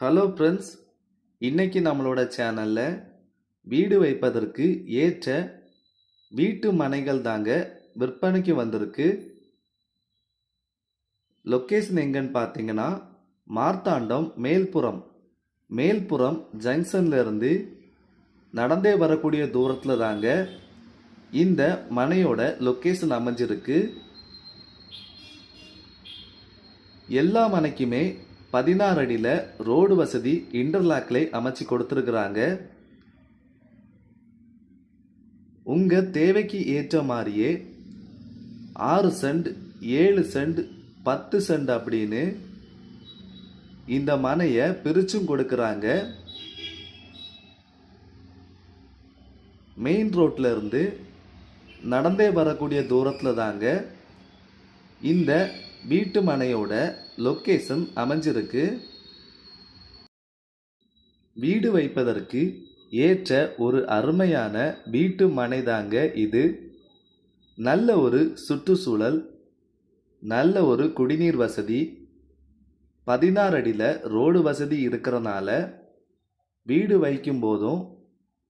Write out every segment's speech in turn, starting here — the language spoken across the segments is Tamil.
ஹலோ ஃப்ரெண்ட்ஸ் இன்றைக்கி நம்மளோட சேனலில் வீடு வைப்பதற்கு ஏற்ற வீட்டு மனைகள் தாங்க விற்பனைக்கு வந்திருக்கு. லொக்கேஷன் எங்கன்னு பார்த்தீங்கன்னா மார்த்தாண்டம் மேல்புறம். மேல்புறம் ஜங்ஷன்லேருந்து நடந்தே வரக்கூடிய தூரத்தில் தாங்க இந்த மனையோட லொக்கேஷன் அமைஞ்சிருக்கு. எல்லா மனைக்குமே பதினாறு அடியில் ரோடு வசதி இன்டர்லாக்ல அமைச்சு கொடுத்துருக்குறாங்க. உங்கள் தேவைக்கு ஏற்ற மாதிரியே ஆறு சென்ட் ஏழு சென்ட் பத்து சென்ட் அப்படின்னு இந்த மனையை பிரிச்சும் கொடுக்குறாங்க. மெயின் ரோட்ல இருந்து நடந்தே வரக்கூடிய தூரத்தில் தாங்க இந்த வீட்டு மனையோட லொக்கேஷன் அமைஞ்சிருக்கு. வீடு வைப்பதற்கு ஏற்ற ஒரு அருமையான வீட்டு மனை தாங்க இது. நல்ல ஒரு சுற்றுச்சூழல் நல்ல ஒரு குடிநீர் வசதி பதினாறு அடியில் ரோடு வசதி இருக்கிறனால வீடு வைக்கும் போதும்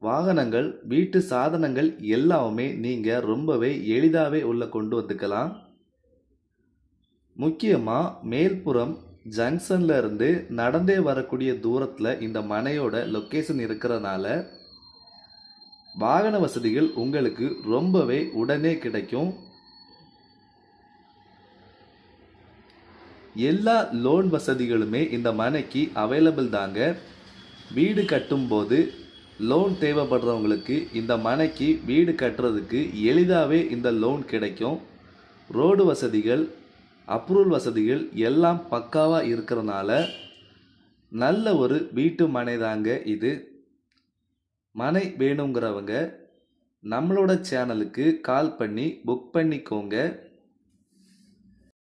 வாகனங்கள் வீட்டு சாதனங்கள் எல்லாமே நீங்கள் ரொம்பவே எளிதாகவே உள்ள கொண்டு வந்துக்கலாம். முக்கியமாக மேல்புறம் ஜங்ஷன்ல இருந்து நடந்தே வரக்கூடிய தூரத்தில் இந்த மனையோட லொக்கேஷன் இருக்கிறனால வாகன வசதிகள் உங்களுக்கு ரொம்பவே உடனே கிடைக்கும். எல்லா லோன் வசதிகளுமே இந்த மனைக்கு அவைலபிள் தாங்க. வீடு கட்டும்போது லோன் தேவைப்படுறவங்களுக்கு இந்த மனைக்கு வீடு கட்டுறதுக்கு எளிதாகவே இந்த லோன் கிடைக்கும். ரோடு வசதிகள் அப்ரூவல் வசதிகள் எல்லாம் பக்காவாக இருக்கிறனால நல்ல ஒரு வீட்டு மனை தாங்க இது. மனை வேணுங்கிறவங்க நம்மளோட சேனலுக்கு கால் பண்ணி புக் பண்ணிக்கோங்க.